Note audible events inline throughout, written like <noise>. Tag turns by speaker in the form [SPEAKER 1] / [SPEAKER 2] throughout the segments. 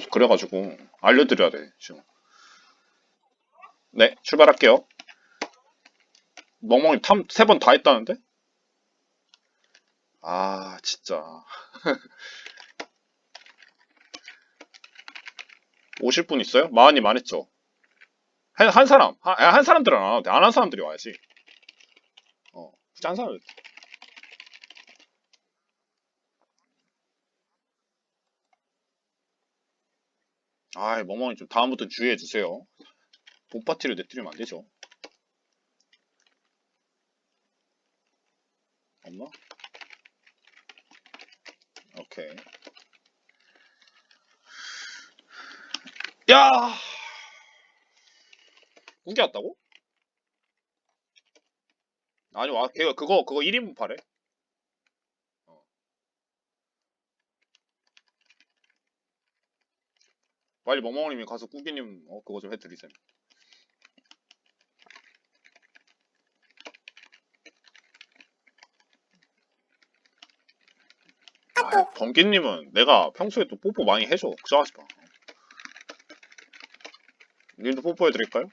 [SPEAKER 1] 계속 그래가지고 알려드려야 돼 지금. 네 출발할게요. 멍멍이 탐세번 다 했다는데? 아 진짜. <laughs> 오실 분 있어요? 마흔님 안 했죠? 한, 한 사람 한, 한 사람들은 안 와도 돼안 한 사람들이 와야지. 어한 사람 아이 멍멍이 좀 다음부터 주의해 주세요. 본파티를 내뜨리면 안 되죠. 없나? 오케이. 야! 구기 왔다고? 아니 와 걔가 그거 그거 1인분 팔해. 빨리 멍멍님이 가서 꾸기님 어 그거 좀 해드리세요. 아, 범기님은 내가 평소에 또 뽀뽀 많이 해줘. 걱정하지 마. 님도 뽀뽀해드릴까요?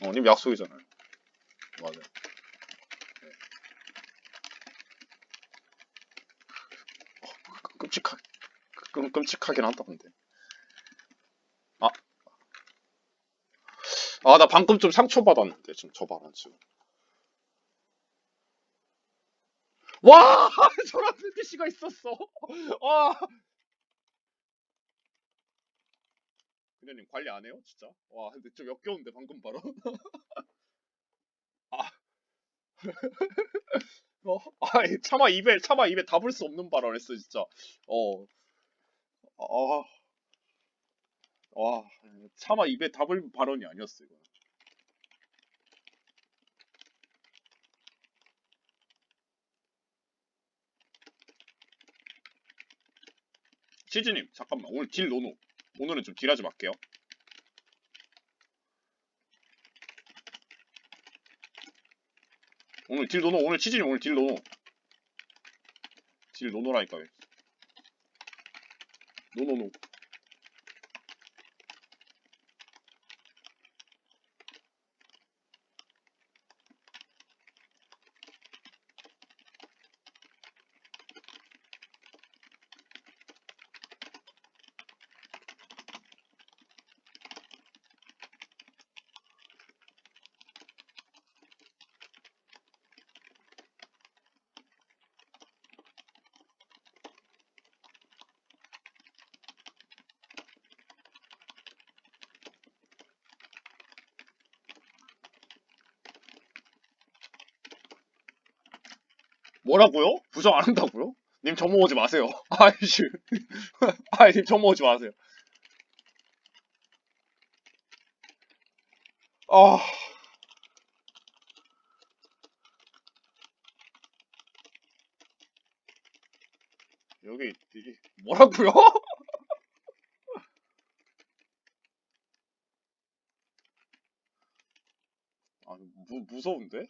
[SPEAKER 1] 어, 님 약속이잖아요. 맞아요. 네. 어, 끔- 끔찍하, 끔, 끔찍하긴 한다, 근데. 아, 나 방금 좀 상처받았는데, 지금 저 봐라, 지금. 와! <laughs> 저런 NPC가 있었어! 와! 그녀님 관리 안 해요? 진짜? 와, 근데 좀 역겨운데, 방금 바로. <laughs> 아. <laughs> 어, 아이, 차마 입에, 차마 입에 담을 수 없는 발언을 했어, 진짜. 어. 아. 와, 차마 입에 담을 발언이 아니었어, 이거. 치즈님, 잠깐만. 오늘 딜 노노. 오늘은 좀 딜하지 말게요. 오늘 딜 노노. 오늘 치즈님 오늘 딜 노노. 딜 노노라니까. 왜. 노노노. 뭐라고요? 부정 안 한다고요? 님 정모 오지 마세요. <laughs> 아이씨. <laughs> 아이, 님 정모 오지 마세요. 아. 여기, 이게, 뭐라고요? <laughs> 아, 무, 무서운데?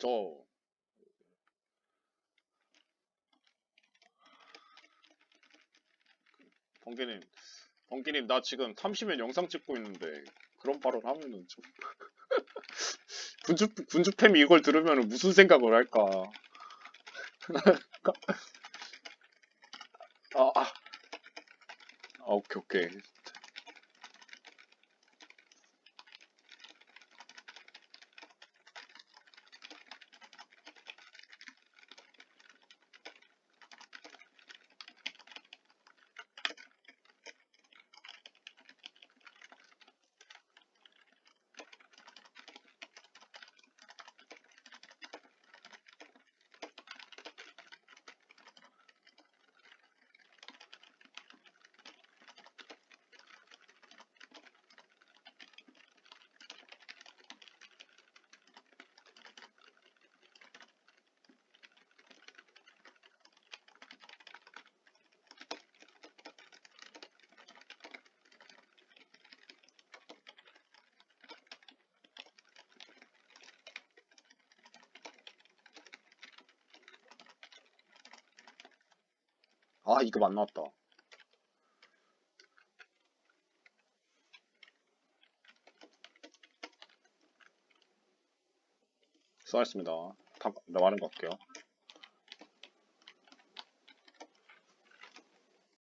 [SPEAKER 1] 저, 번개님, 번개님, 나 지금 탐시면 영상 찍고 있는데, 그런 발언 하면은 좀. <laughs> 군주, 군주팸이 이걸 들으면 무슨 생각을 할까. <laughs> 아, 아. 아, 오케이, 오케이. 아 이거 안 나왔다. 수고하셨습니다. 다, 나 많은 거 할게요.